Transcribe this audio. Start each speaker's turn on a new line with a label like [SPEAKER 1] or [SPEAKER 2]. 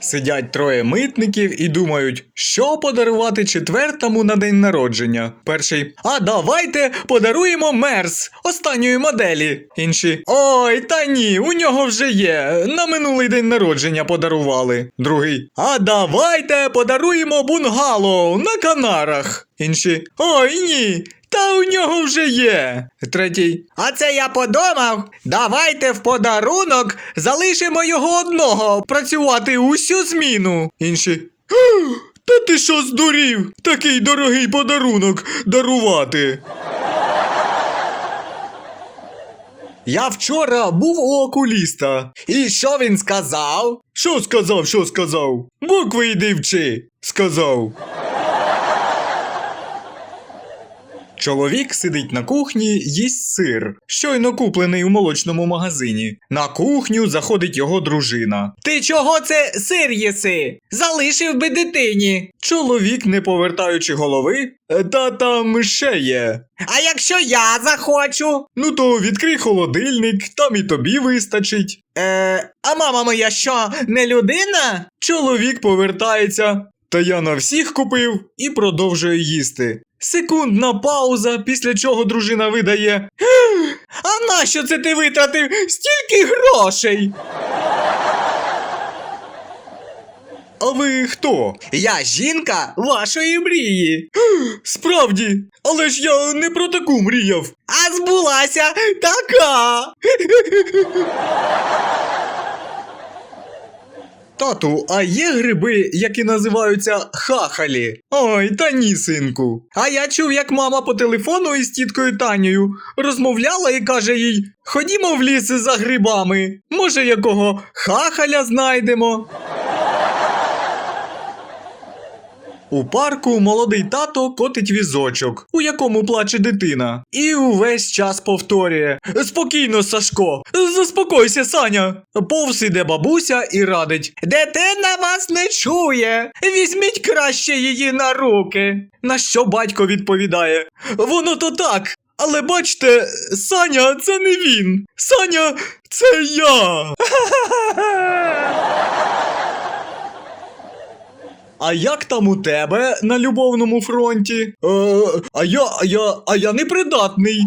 [SPEAKER 1] Сидять троє митників і думають, що подарувати четвертому на день народження. Перший. А давайте подаруємо мерс останньої моделі. Інші. Ой, та ні, у нього вже є. На минулий день народження подарували. Другий. А давайте подаруємо бунгало на Канарах. Інші. Ой, ні. Та у нього вже є. Третій. А це я подумав. Давайте в подарунок залишимо його одного працювати усю зміну. Інші. Та ти що здурів? Такий дорогий подарунок дарувати. Я вчора був у окуліста. І що він сказав? Що сказав, що сказав? Букви йди вчи, сказав. Чоловік сидить на кухні, їсть сир, щойно куплений у молочному магазині. На кухню заходить його дружина. Ти чого це сир їси? Залишив би дитині. Чоловік, не повертаючи голови, «Е, та там ще є. А якщо я захочу? Ну то відкрий холодильник, там і тобі вистачить. Е, а мама моя що, не людина? Чоловік повертається. Та я на всіх купив і продовжує їсти. Секундна пауза, після чого дружина видає. А нащо це ти витратив стільки грошей? А ви хто? Я жінка вашої мрії. Справді, але ж я не про таку мріяв. А збулася така. Тату, а є гриби, які називаються хахалі? Ой, та ні, синку. А я чув, як мама по телефону із тіткою Танею розмовляла і каже їй: Ходімо в ліс за грибами. Може, якого хахаля знайдемо. У парку молодий тато котить візочок, у якому плаче дитина. І увесь час повторює: Спокійно, Сашко, заспокойся, Саня. Повз іде бабуся і радить: Дитина вас не чує. Візьміть краще її на руки. На що батько відповідає: Воно то так. Але бачте, Саня це не він. Саня це я. А як там у тебе на любовному фронті? Е, а я, а я, а я непридатний.